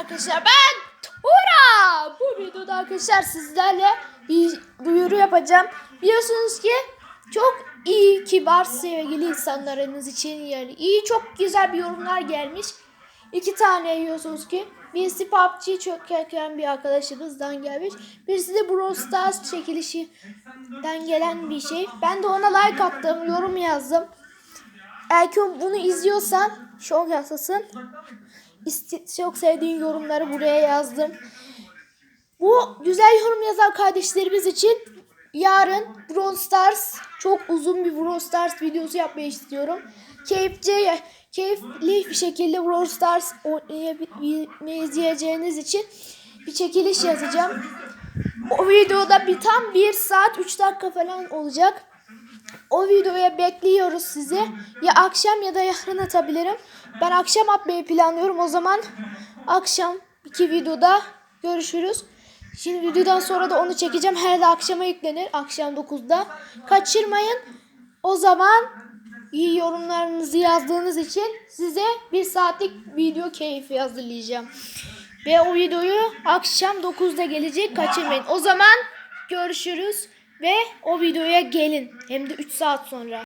arkadaşlar ben Tura. Bu videoda arkadaşlar sizlerle bir duyuru yapacağım. Biliyorsunuz ki çok iyi, kibar, sevgili insanlarınız için yani iyi, çok güzel bir yorumlar gelmiş. İki tane yiyorsunuz ki. Birisi PUBG çökerken bir arkadaşımızdan gelmiş. Birisi de Brawl Stars çekilişinden gelen bir şey. Ben de ona like attım, yorum yazdım. Ki bunu izliyorsan şok yasasın. İsti- çok sevdiğin yorumları buraya yazdım. Bu güzel yorum yazan kardeşlerimiz için yarın Brawl Stars çok uzun bir Brawl Stars videosu yapmayı istiyorum. Keyifçe, keyifli bir şekilde Brawl Stars izleyeceğiniz için bir çekiliş yazacağım. O videoda bir tam 1 saat 3 dakika falan olacak. O videoya bekliyoruz sizi. Akşam ya da yarın atabilirim. Ben akşam atmayı planlıyorum. O zaman akşam iki videoda görüşürüz. Şimdi videodan sonra da onu çekeceğim. Herhalde akşama yüklenir. Akşam 9'da. Kaçırmayın. O zaman iyi yorumlarınızı yazdığınız için size bir saatlik video keyfi hazırlayacağım. Ve o videoyu akşam 9'da gelecek. Kaçırmayın. O zaman görüşürüz ve o videoya gelin. Hem de 3 saat sonra.